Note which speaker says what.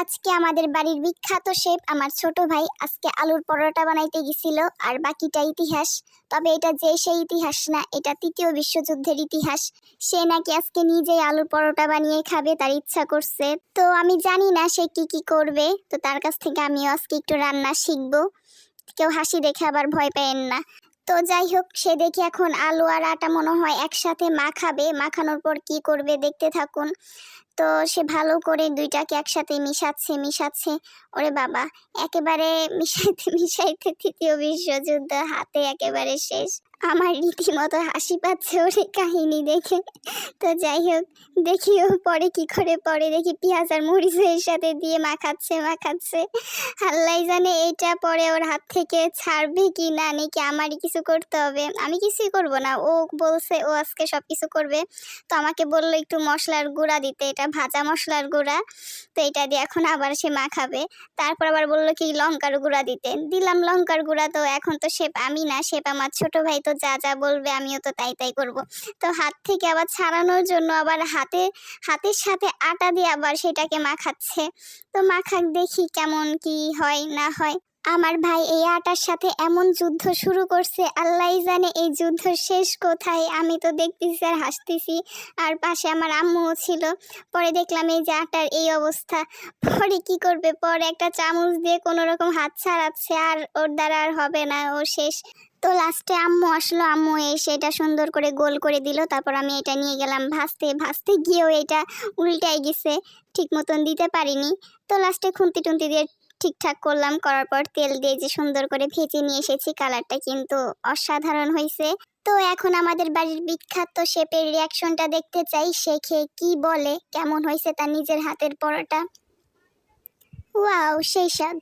Speaker 1: আজকে আমাদের বাড়ির বিখ্যাত শেফ আমার ছোট ভাই আজকে আলুর পরোটা বানাইতে গেছিল আর বাকিটা ইতিহাস। তবে এটা যে সেই ইতিহাস না, এটা তৃতীয় বিশ্বযুদ্ধের ইতিহাস। সে নাকি আজকে নিজেই আলুর পরোটা বানিয়ে খাবে তার ইচ্ছা করছে। তো আমি জানি না সে কি কি করবে, তো তার কাছ থেকে আমিও আজকে একটু রান্না শিখব। কেউ হাসি দেখে আবার ভয় পেয়েন না। তো যাই হোক, সে দেখি এখন আলু আর আটা মনে হয় একসাথে মাখাবে। মাখানোর পর কি করবে দেখতে থাকুন। তো সে ভালো করে দুইটাকে একসাথে মিশাচ্ছে মিশাচ্ছে। ওরে বাবা, একেবারে মিশাইতে মিশাইতে তৃতীয় বিশ্বযুদ্ধ হাতে একেবারে শেষ। আমার রীতিমতো হাসি পাচ্ছে ওর এই কাহিনী দেখে। তো যাই হোক, দেখি ও পরে কি করে পরে। দেখি পেঁয়াজ আর মরিচের সাথে দিয়ে মাখাচ্ছে মাখাচ্ছে। আল্লাহ জানে এটা পরে ওর হাত থেকে ছাড়বে কি না, নাকি আমারই কিছু করতে হবে। আমি কিছুই করব না। ও বলছে, ও আজকে সব কিছু করবে। তো আমাকে বলল একটু মশলার গুঁড়া দিতে। এটা ভাজা মশলার গুঁড়া। তো এটা দিয়ে এখন আবার সে মাখাবে। তারপর আবার বলল কি, লঙ্কার গুঁড়া দিতে। দিলাম লঙ্কার গুঁড়া। তো এখন তো শেপ আমি না, শেপ আমার ছোট ভাই তো যা যা বলবে আমিও তো তাই তাই করব। তো হাত থেকে আবার ছাড়ানোর জন্য আবার হাতে, হাতের সাথে আটা দিয়ে আবার সেটাকে মাখাচ্ছে তো মাখাক দেখি কেমন কি হয়, না হয়। আমার ভাই এই আটার সাথে এমন যুদ্ধ শুরু করছে আল্লাহ জানে এই যুদ্ধ শেষ কোথায়। আমি তো দেখতেছি আর হাসতেছি। আর পাশে আমার আম্মুও ছিল। পরে দেখলাম এই যে আটার এই অবস্থা। পরে কি করবে? পরে একটা চামচ দিয়ে কোনো রকম হাত ছাড়াচ্ছে। আর ওর দ্বারা আর হবে না, ও শেষ। তো লাস্টে আম্মু আসলো। আম্মু এসে এটা সুন্দর করে গোল করে দিল। তারপর আমি এটা নিয়ে গেলাম ভাজতে। ভাজতে গিয়েও এটা উল্টাই গেছে। ঠিক মতন দিতে পারিনি। তো লাস্টে খুন্তি টুন্তি দিয়ে ঠিকঠাক করলাম। করার পর তেল দিয়ে যে সুন্দর করে ভেজে নিয়ে এসেছি কালারটা কিন্তু অসাধারণ হয়েছে। তো এখন আমাদের বাড়ির বিখ্যাত শেপের রিয়াকশনটা দেখতে চাই। সে খেয়ে কি বলে? কেমন হয়েছে তার নিজের হাতের পরোটা? ওয়াও সেই স্বাদ।